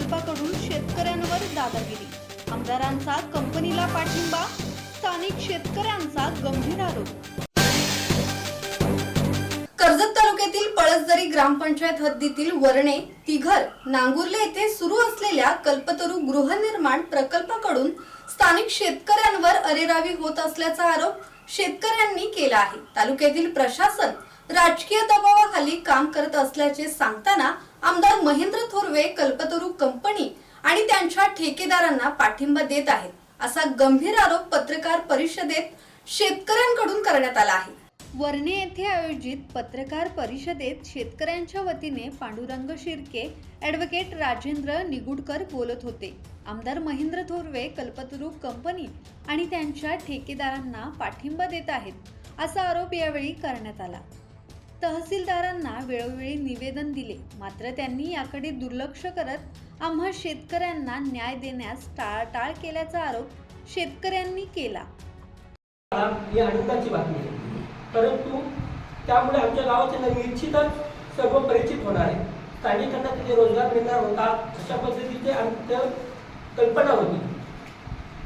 प्रकल्पाकडून शेतकऱ्यांवर दादागिरी. आमदारांचा कंपनीला पाठिंबा स्थानिक शेतकऱ्यांचा गंभीर आरोप. कर्जत तालुक्यातील पळसदरी ग्रामपंचायत हद्दीतील वरणे तिघर नांगुर्ले येथे सुरू असलेल्या कल्पतरू गृहनिर्माण प्रकल्पाकडून स्थानिक शेतकऱ्यांवर अरेरावी होत असल्याचा आरोप शेतकऱ्यांनी केला आहे. तालुक्यातील प्रशासन राजकीय दबावाखाली काम करत असल्याचे सांगताना आमदार महेंद्र थोरवे कल्पतरू कंपनी आणि त्यांच्या ठेकेदारांना पाठिंबा देत आहेत असा गंभीर आरोप पत्रकार परिषदेत शेतकऱ्यांकडून करण्यात आला आहे. वर्णे येथे आयोजित पत्रकार परिषदेत शेतकऱ्यांच्या वतीने पांडुरंग शिर्के ॲडव्होकेट राजेंद्र निगुडकर बोलत होते. आमदार महेंद्र थोरवे कल्पतरू कंपनी आणि त्यांच्या ठेकेदारांना पाठिंबा देत आहेत असा आरोप यावेळी करण्यात आला. तहसीलदारांना वेळोवेळी निवेदन दिले. मात्र त्यांनी याकडे दुर्लक्ष करत आम्हा शेतकऱ्यांना न्याय देण्यास टाळाटाळ केल्याचा आरोप शेतकऱ्यांनी केला. ही आनंदाची बातमी आहे. परंतु त्यामुळे आमच्या गावाचे निश्चितच सर्व परिचित होणार आहे. स्थानिकांना तिथे रोजगार मिळणार होता अशा पद्धतीची आमच्या कल्पना होती.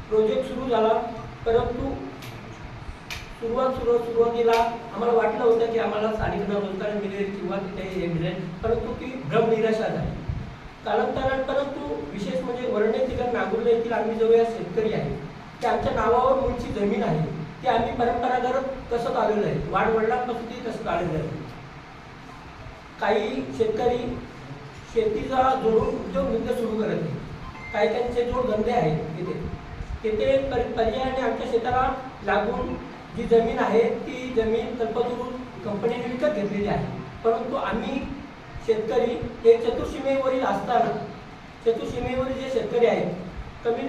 प्रोजेक्ट सुरू झाला परंतु सुरुवात सुरुवात सुरुवातीला आम्हाला वाटलं होतं की आम्हाला साडेसहा रोजगार मिळेल किंवा तिथे हे मिळेल परंतु ती भ्रमनिराशा झाली. कालांतरात परंतु विशेष म्हणजे वर्णे तिकडे नागुर्ले येथील आम्ही जवळ या शेतकरी आहे. की आमच्या नावावर मूळची जमीन आहे. ती आम्ही परंपरागत कसं आलेलं आहे. वाढ वडिलांपासून तसं तसंच आलेलं आहे. काही शेतकरी शेतीचा जोडून उद्योगधंदे सुरू करत आहेत. काही त्यांचे जोडधंदे आहेत तिथे. तिथे पर- पर्यायाने आमच्या शेताला लागून जी जमीन आहे ती जमीन कल्पतरू कंपनीने विकत घेतलेली आहे. परंतु आम्ही शेतकरी हे चतुर्सीमेवरील असताना चतुर्सीमेवरील जे शेतकरी आहेत कमी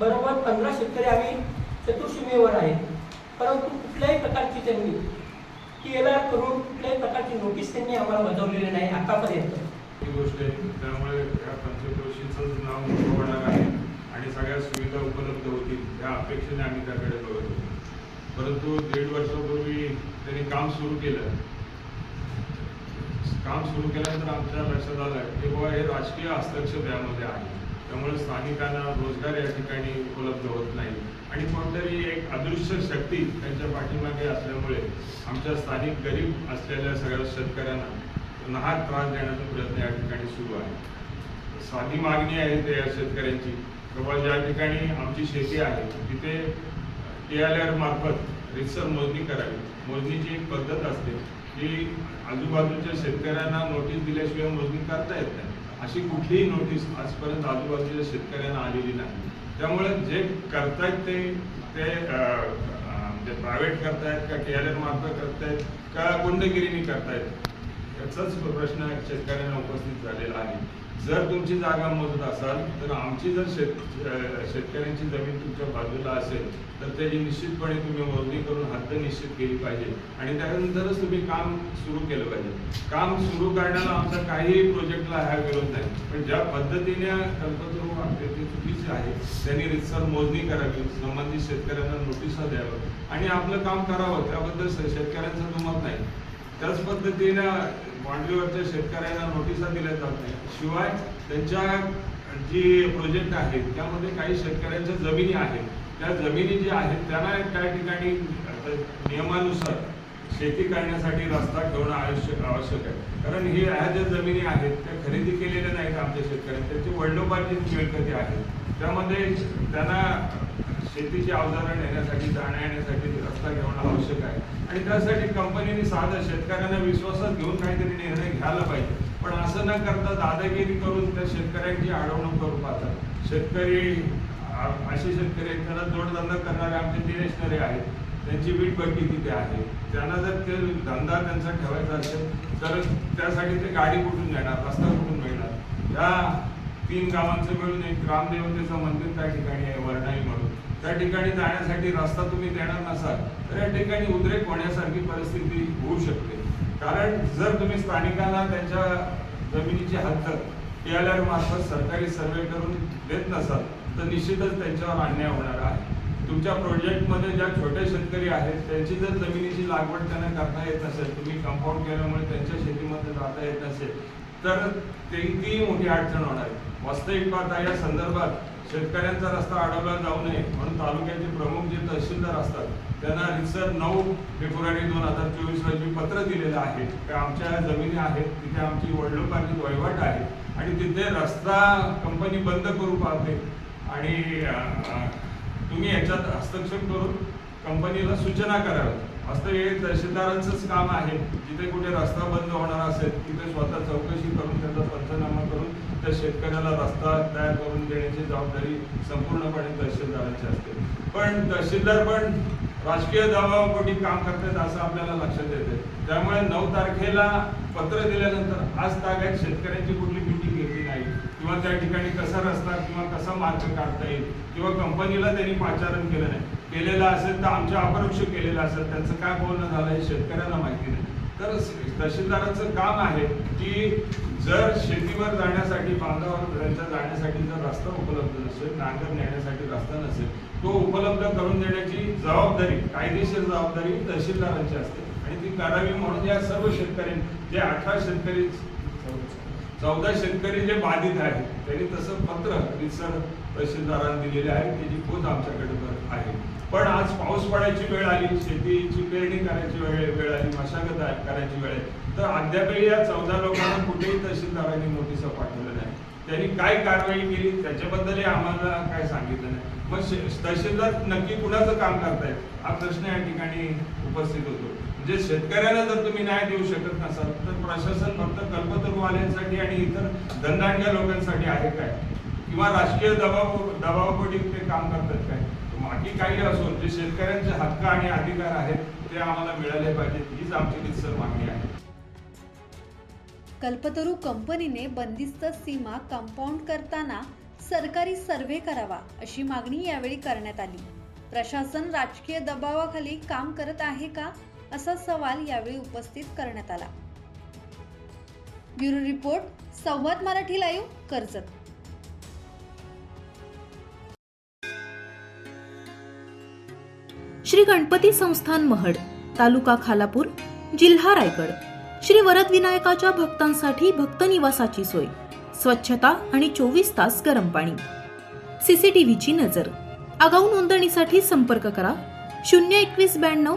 बरोबर पंधरा शेतकरी आम्ही चतुर्सीमेवर आहेत परंतु कुठल्याही प्रकारची त्यांनी टी एल आर करून कुठल्याही प्रकारची नोटीस त्यांनी आम्हाला बजावलेली नाही आतापर्यंत. ही गोष्ट आहे. त्यामुळे या पंचक्रोशीचंच नाव मोठं होणार आहे आणि सगळ्या सुविधा उपलब्ध होतील या अपेक्षेने आम्ही त्याकडे बघत होतो. परंतु दीड वर्षापूर्वी त्यांनी काम सुरू केलं. काम सुरू केल्यानंतर आमच्या लक्षात आलं की बाबा हे राजकीय हस्तक्षेप यामध्ये आहे. त्यामुळे स्थानिकांना रोजगार या ठिकाणी उपलब्ध होत नाही. आणि कोणतरी एक अदृश्य शक्ती त्यांच्या पाठीमागे असल्यामुळे आमच्या स्थानिक गरीब असलेल्या सगळ्या शेतकऱ्यांना नहार त्रास देण्याचा प्रयत्न या ठिकाणी सुरू आहे. साधी मागणी आहे ते या शेतकऱ्यांची. बाबा ज्या ठिकाणी आमची शेती आहे तिथे टी आर आर मार्फत रिसर मोजणी करावी. मोजणीची एक पद्धत असते जी आजूबाजूच्या शेतकऱ्यांना नोटीस दिल्याशिवाय मोजणी करता येत नाही. अशी कुठलीही नोटीस आजपर्यंत आजूबाजूच्या शेतकऱ्यांना आलेली नाही. त्यामुळे जे करतायत ते ते म्हणजे प्रायव्हेट करतायत का टी आर आर मार्फत करतायत का गुंडगिरीने करतायत याचाच प्रश्न शेतकऱ्यांना उपस्थित झालेला आहे. जर तुमची जागा मोजत असाल तर आमची जर शेत शेतकऱ्यांची जमीन तुमच्या बाजूला असेल तर त्याची निश्चितपणे तुम्ही मोजणी करून हद्द निश्चित केली पाहिजे. आणि त्यानंतरच तुम्ही काम सुरू केलं पाहिजे. काम सुरू करण्याला आमचा काहीही प्रोजेक्टला ह्या विरोध नाही. पण ज्या पद्धतीने कल्पतरू वागते ते चुकीचे आहे त्यांनी रितसर मोजणी करावी संबंधित शेतकऱ्यांना नोटिसा द्यावं आणि आपलं काम करावं त्याबद्दल शेतकऱ्यांचं दुमत नाही. त्याच पद्धतीनं बांडलीवरच्या शेतकऱ्यांना नोटिसा दिल्या जात नाही शिवाय त्यांच्या जी प्रोजेक्ट आहेत त्यामध्ये काही शेतकऱ्यांच्या जमिनी आहेत. त्या जमिनी ज्या आहेत त्यांना काही ठिकाणी नियमानुसार शेती करण्यासाठी रस्ता ठेवणं आवश्यक आवश्यक आहे. कारण हे ह्या ज्या जमिनी आहेत त्या खरेदी केलेल्या नाहीत आमच्या शेतकऱ्यांनी. त्यांची वडिलोपार्जित मिळकती आहेत. त्यामध्ये त्यांना शेतीची अवजारं नेण्यासाठी जाण्या येण्यासाठी रस्ता घेणं आवश्यक आहे. आणि त्यासाठी कंपनीने साधं शेतकऱ्यांना विश्वासात घेऊन काहीतरी निर्णय घ्यायला पाहिजे. पण असं न करता दादागिरी करून त्या शेतकऱ्यांची अडवणूक करू पाहतात. शेतकरी असे शेतकरी आहेत त्यांना जोडधंदा करणारे आमचे दिनेश नरे आहेत. त्यांची वीट भट्टी तिथे आहे. त्यांना जर ते धंदा त्यांचा ठेवायचा असेल तर त्यासाठी ते गाडी कुठून येणार रस्ता कुठून मिळणार? या तीन गावांचं मिळून एक ग्रामदेवतेचं मंदिर त्या ठिकाणी आहे वर्णाई म्हणून. त्या ठिकाणी जाण्यासाठी रस्ता तुम्ही देणार नसाल तर या ठिकाणी उद्रेक होण्यासारखी परिस्थिती होऊ शकते. कारण जर तुम्ही स्थानिकांना त्यांच्या जमिनीची हद्द टी एल आर मार्फत सरकारी सर्वे करून देत नसाल तर निश्चितच त्यांच्यावर अन्याय होणार आहे. तुमच्या प्रोजेक्टमध्ये ज्या छोटे शेतकरी आहेत त्यांची जर जमिनीची लागवड त्यांना करता येत नसेल तुम्ही कंपाऊंड केल्यामुळे त्यांच्या शेतीमध्ये जाता येत नसेल तर ते ती मोठी अडचण होणार आहे. वास्तविक पाहता या संदर्भात शेतकऱ्यांचा रस्ता अडवला जाऊ नये म्हणून तालुक्याचे प्रमुख जे तहसीलदार असतात त्यांना रिसर नऊ फेब्रुवारी दोन हजार चोवीस रोजी पत्र दिलेलं आहे. की आमच्या जमिनी आहेत तिथे आमची वडिलोपार्जित वहिवाट आहे आणि तिथे रस्ता कंपनी बंद करू पाहते. आणि तुम्ही याच्यात हस्तक्षेप करून कंपनीला सूचना कराव्यात हे तहसीलदारांचंच काम आहे. जिथे कुठे रस्ता बंद होणार असेल तिथे स्वतः चौकशी करून त्याचा पंचनामा करून तर शेतकऱ्याला रस्ता तयार करून देण्याची जबाबदारी संपूर्णपणे तहसीलदारांची असते. पण तहसीलदार पण राजकीय दबावापोटी काम करतात असं आपल्याला लक्षात येते. त्यामुळे नऊ तारखेला पत्र दिल्यानंतर आज ताब्यात शेतकऱ्यांची कुठली मिटिंग घेतली नाही. किंवा त्या ठिकाणी कसा रस्ता किंवा कसा मार्ग काढता येईल किंवा कंपनीला त्यांनी पाचारण केलं नाही. केलेलं असेल तर आमच्या अपरोक्ष केलेलं असेल त्यांचं काय बोलणं झालं हे शेतकऱ्यांना माहिती नाही. तर तहसीलदारांचं काम आहे की जर शेतीवर जाण्यासाठी बांधावर जाण्यासाठी जर रस्ता उपलब्ध नसेल नांगर नेण्यासाठी रस्ता नसेल तो उपलब्ध करून देण्याची जबाबदारी कायदेशीर जबाबदारी तहसीलदारांची असते. आणि ती करावी म्हणून या सर्व शेतकरी जे अठरा शेतकरी चौदा शेतकरी जे बाधित आहेत त्यांनी तसं पत्र रितसर तहसीलदारांनी दिलेले आहे त्याची खोत आमच्याकडे आहे. पण आज पाऊस पडायची वेळ आली शेतीची पेरणी करायची वेळ वेळ आली मशागत आहे- करायची वेळ आहे. तर अद्यापही या चौदा लोकांना कुठेही तहसीलदारांनी नोटीस पाठवलं नाही. त्यांनी काय कारवाई केली त्याच्याबद्दलही आम्हाला काय सांगितलं नाही. मग शे- तहसीलदार नक्की कुणाचं काम करतायत? हा प्रश्न या ठिकाणी उपस्थित होतो. जे शेतकऱ्याला जर तुम्ही न्याय देऊ शकत नसाल तर प्रशासन फक्त कल्पतरुवाल्यांसाठी आणि इतर धंदांड्या लोकांसाठी आहे काय? किंवा राजकीय दबाव दबावापोटी ते काम करतात काय? बाकी काही असो जे शेतकऱ्यांचे हक्क आणि अधिकार आहेत ते आम्हाला मिळाले पाहिजेत हीच आमची निसर मागणी आहे. कल्पतरू कंपनीने बंदिस्त सीमा कंपाऊंड करताना सरकारी सर्व्हे करावा अशी मागणी यावेळी करण्यात आली. प्रशासन राजकीय दबावाखाली काम करत आहे का? असा सवाल यावेळी उपस्थित करण्यात आला. Bureau report Samvad Marathi live Karjat. Shri Ganpati Sansthan Mahad taluka Khalapur जिल्हा रायगड. श्री वरद विनायकाच्या भक्तांसाठी भक्त निवासाची सोय स्वच्छता आणि चोवीस तास गरम पाणी. सीसीटीव्हीची नजर. आगाऊ नोंदणीसाठी संपर्क करा शून्य एकवीस ब्याण्णव